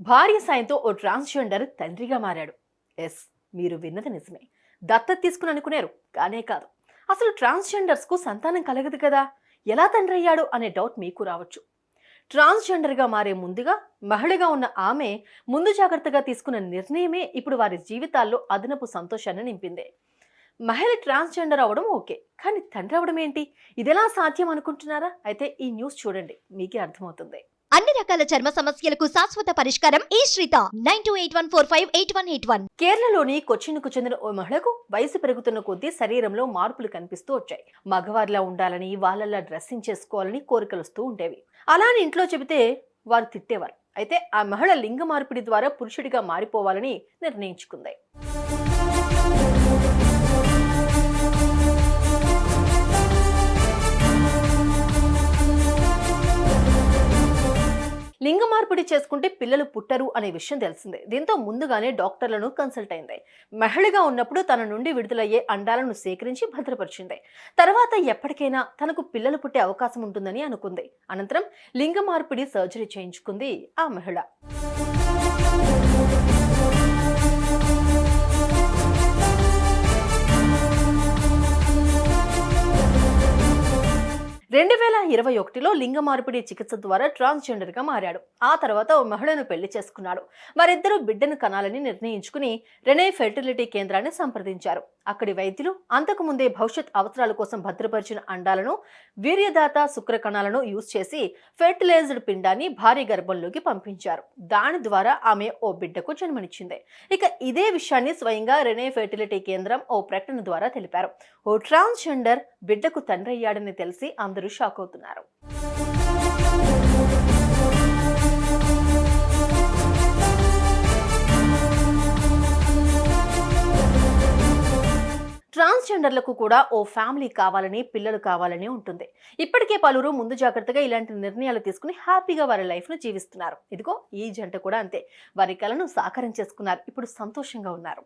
భార్య సాయంతో ఓ ట్రాన్స్జెండర్ తండ్రిగా మారాడు. ఎస్ మీరు విన్నది నిజమే. దత్తత తీసుకుని అనుకున్నారు కానే కాదు. అసలు ట్రాన్స్జెండర్స్కు సంతానం కలగదు కదా? ఎలా తండ్రి అయ్యాడు అనే డౌట్ మీకు రావచ్చు. ట్రాన్స్జెండర్గా మారే ముందుగా మహిళగా ఉన్న ఆమె ముందు జాగ్రత్తగా తీసుకున్న నిర్ణయమే ఇప్పుడు వారి జీవితాల్లో అదనపు సంతోషాన్ని నింపింది. మహిళ ట్రాన్స్జెండర్ అవడం ఓకే కానీ తండ్రి అవడం ఏంటి? ఇదెలా సాధ్యం అనుకుంటున్నారా? అయితే ఈ న్యూస్ చూడండి మీకే అర్థమవుతుంది. రకాల చర్మ సమస్యలకు శాశ్వత పరిష్కారం ఈ శ్రీత. Nine two eight one four five eight one eight one. కేరళలోని కొచ్చిన్కు చెందిన ఓ మహిళకు వయసు పెరుగుతున్న కొద్దీ శరీరంలో మార్పులు కనిపిస్తూ వచ్చాయి. మగవారిలా ఉండాలని వాళ్ళలా డ్రెస్సింగ్ చేసుకోవాలని కోరికలు వస్తూ ఉండేవి. అలా అని ఇంట్లో చెబితే వారు తిట్టేవారు. అయితే ఆ మహిళ లింగ మార్పిడి ద్వారా పురుషుడిగా మారిపోవాలని నిర్ణయించుకుంది. మార్పిడి చేసుకుంటే పిల్లలు పుట్టరు అనే విషయం తెలిసిందే. దీంతో ముందుగానే డాక్టర్లను కన్సల్ట్ అయింది. మహిళగా ఉన్నప్పుడు తన నుండి విడుదలయ్యే అండాలను సేకరించి భద్రపరిచింది. తర్వాత ఎప్పటికైనా తనకు పిల్లలు పుట్టే అవకాశం ఉంటుందని అనుకుంది. అనంతరం లింగ మార్పిడి సర్జరీ చేయించుకుంది ఆ మహిళ. రెండు వేల ఇరవై ఒకటిలో లింగ మార్పిడి చికిత్స ద్వారా ట్రాన్స్జెండర్గా మారాడు. ఆ తర్వాత ఓ మహిళను పెళ్ళి చేసుకున్నాడు. వారిద్దరూ బిడ్డను కనాలని నిర్ణయించుకుని రెనే ఫెర్టిలిటీ కేంద్రాన్ని సంప్రదించారు. అక్కడి వైద్యులు అంతకు ముందే భవిష్యత్ అవసరాల కోసం భద్రపరిచిన అండాలను వీర్యదాత శుక్ర కణాలను యూజ్ చేసి ఫెర్టిలైజ్డ్ పిండాన్ని భార్య గర్భంలోకి పంపించారు. దాని ద్వారా ఆమె ఓ బిడ్డకు జన్మనిచ్చింది. ఇక ఇదే విషయాన్ని స్వయంగా రెనే ఫెర్టిలిటీ కేంద్రం ఓ ప్రకటన ద్వారా తెలిపారు. ఓ ట్రాన్స్జెండర్ బిడ్డకు తండ్రి అయ్యాడని తెలిసి అందరూ షాక్ అవుతున్నారు. ట్రాన్స్జెండర్లకు కూడా ఓ ఫ్యామిలీ కావాలని పిల్లలు కావాలని ఉంటుంది. ఇప్పటికే పలువురు ముందు జాగ్రత్తగా ఇలాంటి నిర్ణయాలు తీసుకుని హ్యాపీగా వారి లైఫ్ను జీవిస్తున్నారు. ఇదిగో ఈ జంట కూడా అంతే. వారి కలను సాకారం చేసుకున్నారు. ఇప్పుడు సంతోషంగా ఉన్నారు.